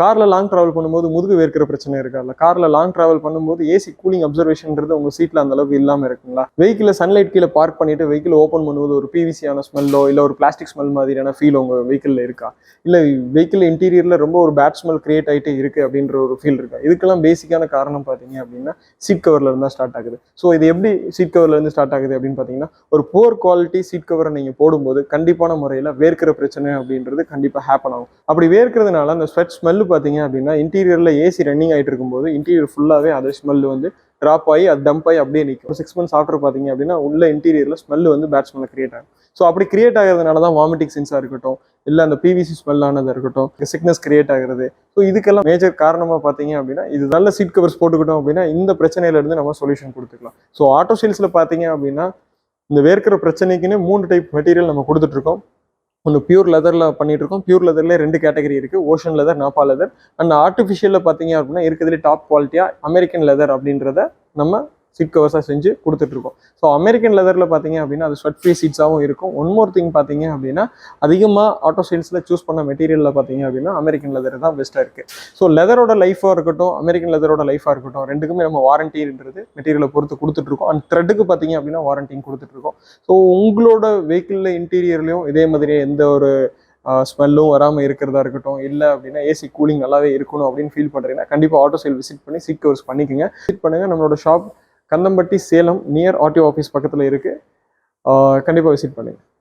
காரில் long travel பண்ணும்போது முதுகு வேர்க்கிற பிரச்சனை இருக்காதுல்ல? காரில் லாங் ட்ராவல் பண்ணும்போது ஏசி கூலிங் அப்சர்வேஷன்ன்றது உங்கள் சீட்டில் அந்த அளவுக்கு இல்லாமல் இருக்குங்களா? வெஹிக்கில் சன்லைட் கீழே பார்க் பண்ணிட்டு வெஹிக்கிள் ஓப்பன் பண்ணும்போது ஒரு பிவிசியான ஸ்மெல்லோ இல்லை ஒரு பிளாஸ்டிக் ஸ்மெல் மாதிரியான ஃபீல் உங்கள் வெஹிக்கிளில் இருக்கா? இல்லை வெஹிக்கிள் இன்டீரியரில் ரொம்ப ஒரு பேட் ஸ்மெல் கிரியேட் ஆகிட்டே இருக்குது அப்படின்ற ஒரு ஃபீல் இருக்கா? இதுக்கெல்லாம் பேசிக்கான காரணம் பார்த்தீங்க அப்படின்னா சீட் கவரில் இருந்தால் ஸ்டார்ட் ஆகுது. ஸோ இது எப்படி சீட் கவர்ல இருந்து ஸ்டார்ட் ஆகுது அப்படின்னு பார்த்தீங்கன்னா ஒரு புவர் குவாலிட்டி சீட் கவரை நீங்கள் போடும்போது கண்டிப்பான முறையில் வேர்க்கிற பிரச்சனை அப்படின்றது கண்டிப்பாக ஹேப்பன் ஆகும். அப்படி வேர்க்கிறதுனால அந்த ஸ்வெட் ஸ்மெல்லு பார்த்தீங்க அப்படின்னா இன்டீரியரில் ஏசி ரன்னிங் ஆகிட்டு இருக்கும்போது இன்டீரியர் ஃபுல்லாகவே அதே ஸ்மெல் வந்து ட்ராப் ஆகி அது டம்ப் ஆகி அப்படியே நிற்கும் சிக்ஸ் மந்த்ஸ் ஆஃப்டர் பார்த்தீங்க அப்படின்னா உள்ள இன்டீரியரில் ஸ்மெல் வந்து பேட்ஸ்மேனில் கிரியேட் ஆகும். ஸோ அப்படி கிரியேட் ஆகிறதுனால தான் வாமிட்டிங் சென்ஸாக இருக்கட்டும் இல்லை அந்த பிவிசி ஸ்மெல்லானதாக இருக்கட்டும் சிக்னஸ் கிரியேட் ஆகிறது. ஸோ இதுக்கெல்லாம் மேஜர் காரணமாக பார்த்தீங்க அப்படின்னா இது நல்ல சீட் கவர்ஸ் போட்டுக்கிட்டோம் அப்படின்னா இந்த பிரச்சனையிலேருந்து நம்ம சொல்யூஷன் கொடுத்துக்கலாம். ஸோ ஆட்டோ சேல்ஸில் பார்த்தீங்க அப்படின்னா இந்த வேர்க்கிற பிரச்சனைக்குன்னு மூணு டைப் மெட்டீரியல் நம்ம கொடுத்துட்ருக்கோம் ஒன்று பியூர் லெதரில் பண்ணிகிட்ருக்கோம் பியூர் லெதர்லேயே ரெண்டு கேட்டகரி இருக்குது ocean leather nappa leather and ஆர்டிஃபிஷியலில் பார்த்தீங்க அப்படின்னா இருக்கிறதுலே டாப் குவாலிட்டியாக அமெரிக்கன் லெதர் அப்படின்றத நம்ம சீட் கவர்ஸாக செஞ்சு கொடுத்துட்ருக்கோம் ஸோ அமெரிக்கன் லெதரில் பார்த்தீங்க அப்படின்னா அது ஸ்வெட் ஃப்ரீ சீட்ஸாகவும் இருக்கும். ஒன் மோர் திங் பார்த்தீங்க அப்படின்னா அதிகமாக ஆட்டோ சேல்ஸில் சூஸ் பண்ண மெட்டீரியலில் பார்த்தீங்க அப்படின்னா அமெரிக்கன் லெதர் தான் பெஸ்ட்டாக இருக்குது ஸோ லெதரோட லைஃபாக இருக்கட்டும் அமெரிக்கன் லெதரோட லைஃபாக இருக்கட்டும் ரெண்டுக்குமே நம்ம வாரண்டின்றது மெட்டீரியலை பொறுத்து கொடுத்துட்ருக்கோம் அண்ட் த்ரெட்டுக்கு பார்த்தீங்க அப்படின்னா வாரண்டியும் கொடுத்துட்ருக்கோம் ஸோ உங்களோட வெஹிக்கிளில் இன்டீரியர்லையும் இதே மாதிரி எந்த ஒரு ஸ்மெல்லும் வராமல் இருக்கிறதா இருக்கட்டும் இல்லை அப்படின்னா ஏசி கூலிங் நல்லாவே இருக்கணும் அப்படின்னு ஃபீல் பண்ணுறீங்கன்னா கண்டிப்பாக ஆட்டோ சேல் விசிட் பண்ணி சீட் கவர்ஸ் பண்ணிக்கோங்க. விசிட் பண்ணுங்கள் நம்மளோட shop Kandampatti Salem near RTO office பக்கத்தில் இருக்குது கண்டிப்பாக விசிட் பண்ணுங்கள்